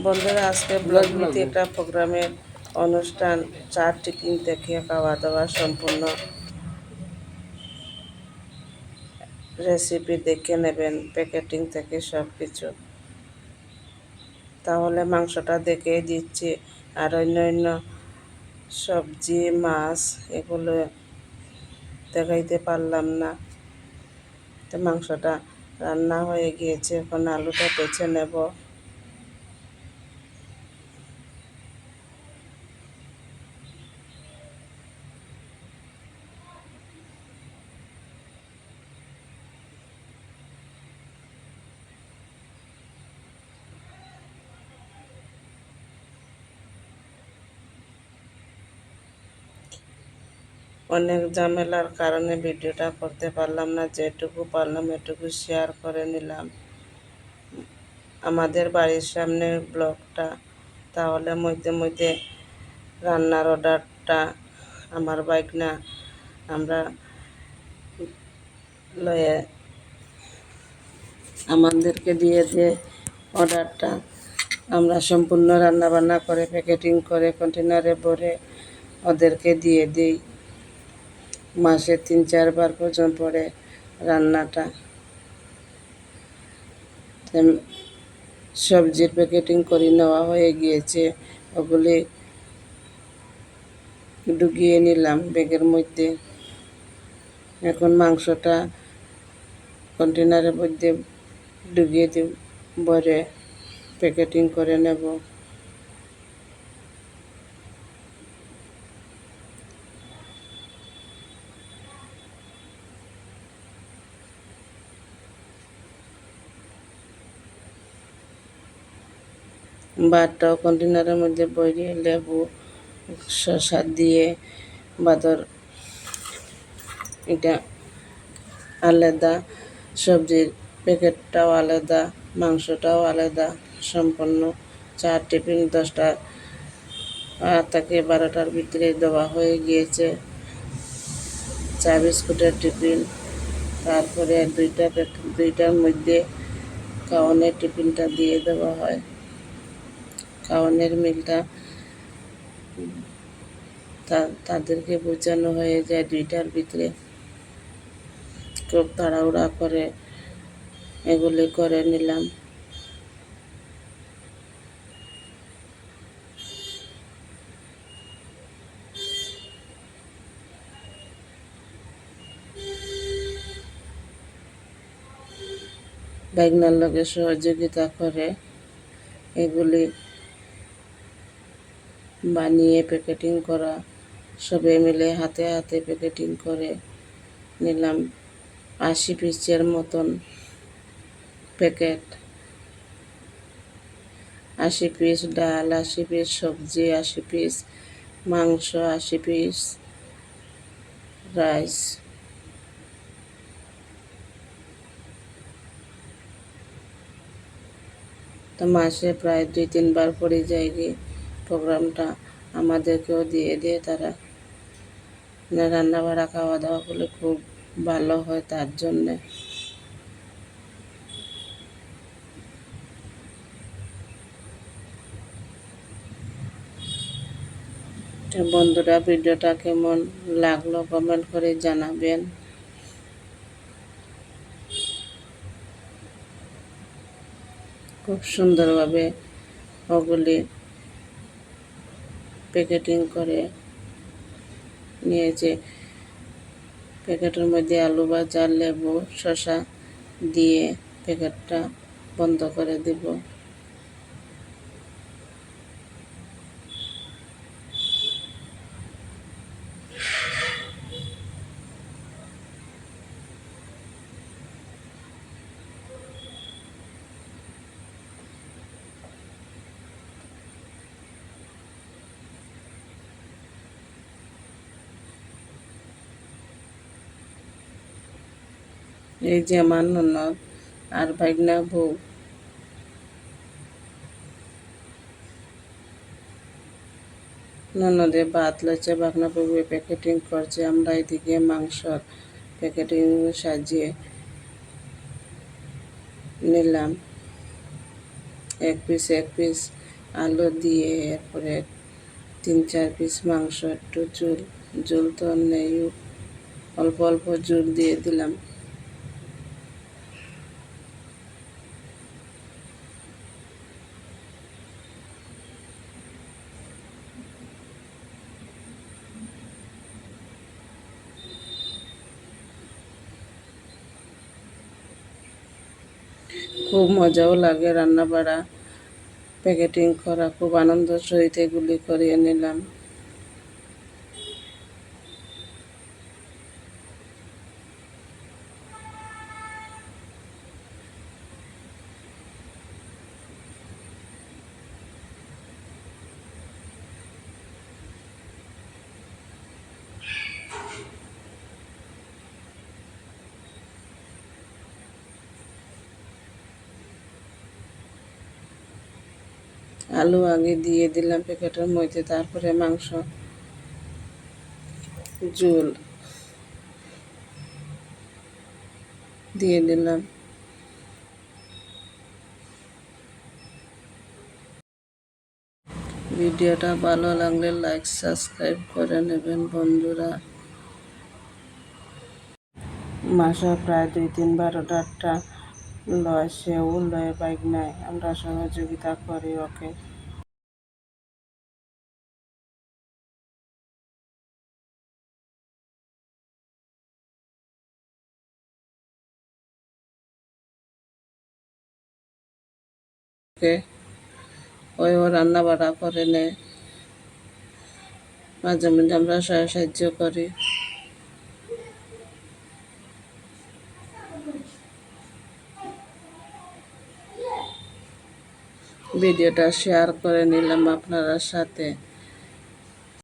বন্ধুরা, আজকে ব্লগ নীতি একটা প্রোগ্রামের অনুষ্ঠান চার টিফিন দেখে খাওয়া দাওয়া সম্পূর্ণ। রেসিপি দেখে নেবেন প্যাকেটিং থেকে সব কিছু তাহলে মাংসটা দেখে দিচ্ছি। আর অন্য অন্য সবজি, মাছ, এগুলো দেখাইতে পারলাম না। তো মাংসটা রান্না হয়ে গিয়েছে, এখন আলুটা বেছে নেব। অনেক ঝামেলার কারণে ভিডিওটা করতে পারলাম না, যেটুকু পারলাম এটুকু শেয়ার করে নিলাম। আমাদের বাড়ির সামনে ব্লগটা, তাহলে মধ্যে মধ্যে রান্নার অর্ডারটা, আমার বাইক না আমরা লয়ে আমাদেরকে দিয়ে দিয়ে অর্ডারটা, আমরা সম্পূর্ণ রান্নাবান্না করে, প্যাকেটিং করে, কন্টেনারে ভরে ওদেরকে দিয়ে দিই। মাসে তিন, চারবার পর্যন্ত পরে রান্নাটা। সবজির প্যাকেটিং করে নেওয়া হয়ে গিয়েছে। ওগুলি ডুগিয়ে নিলাম ব্যাগের মধ্যে। এখন মাংসটা কন্টেনারের মধ্যে ডুবিয়ে দিব ভরে প্যাকেটিং করে নেব। ভাতটাও কন্টেনারের মধ্যে ভরিয়ে লেবু, শসা দিয়ে বাদর, এটা আলাদা, সবজির প্যাকেটটাও আলাদা, মাংসটাও আলাদা, সম্পূর্ণ চার টিফিন, দশটা থেকে বারোটার ভিতরে দেওয়া হয়ে গিয়েছে। চা বিস্কুটের টিফিন, তারপরে দুইটা দুইটার মধ্যে খাওয়ানোর টিফিনটা দিয়ে দেওয়া হয়। খাওয়ানোর মিলটা তাদেরকে বোঝানো হয়ে যায় দুইটার ভিতরে। খুব তাড়াহুড়া করে এগুলি করে নিলাম। বাইগনার লোকের সহযোগিতা করে এগুলি বানিয়ে প্যাকেটিং করা। সবে মিলে হাতে হাতে প্যাকেটিং করে নিলাম আশি পিসের মতন প্যাকেট। আশি পিস ডাল, আশি পিস সবজি, আশি পিস মাংস, আশি পিস রাইস। তো মাসে প্রায় দুই তিনবার পড়ে যায় গিয়ে প্রোগ্রামটা আমাদেরকেও দিয়ে দিয়ে তারা রান্না বাড়া খাওয়া দাওয়া করলে খুব ভালো হয় তার জন্যে। বন্ধুরা, ভিডিওটা কেমন লাগল কমেন্ট করে জানাবেন। খুব সুন্দরভাবে ওগুলি প্যাকেটিং করে নিয়েছে। প্যাকেটের মধ্যে আলু ভাজা লেবু শসা দিয়ে প্যাকেটটা বন্ধ করে দিব। এই যে আমার ননদ আর ভাগনা বউ। ননদে ভাত লচ্ছে ভাগনা বউ প্যাকেটিং করছে। আমরা এদিকে মাংসর প্যাকেটিং সাজিয়ে নিলাম। এক পিস এক পিস আলু দিয়ে এরপরে তিন, চার পিস মাংস, একটু ঝোল ঝোল তো নেই, অল্প অল্প ঝোল দিয়ে দিলাম। খুব মজাও লাগে রান্না বাড়া প্যাকেটিং করা খুব আনন্দ সহিত এগুলি করিয়ে নিলাম। আলু আগে দিয়ে দিলাম প্যাকেটের মধ্যে, তারপরে মাংস, ঝোল দিয়ে দিলাম। ভিডিওটা ভালো লাগলে লাইক, সাবস্ক্রাইব করে নেবেন বন্ধুরা। মাসে প্রায় দুই তিন বারোটা লয় সেও লয় বাইক নাই। আমরা সহযোগিতা করি ওকে। ওই ও রান্না বাড়া করে নেয়। মাঝে মাঝে আমরা সাহায্য করি। ভিডিওটা শেয়ার করে নিলাম আপনার সাথে।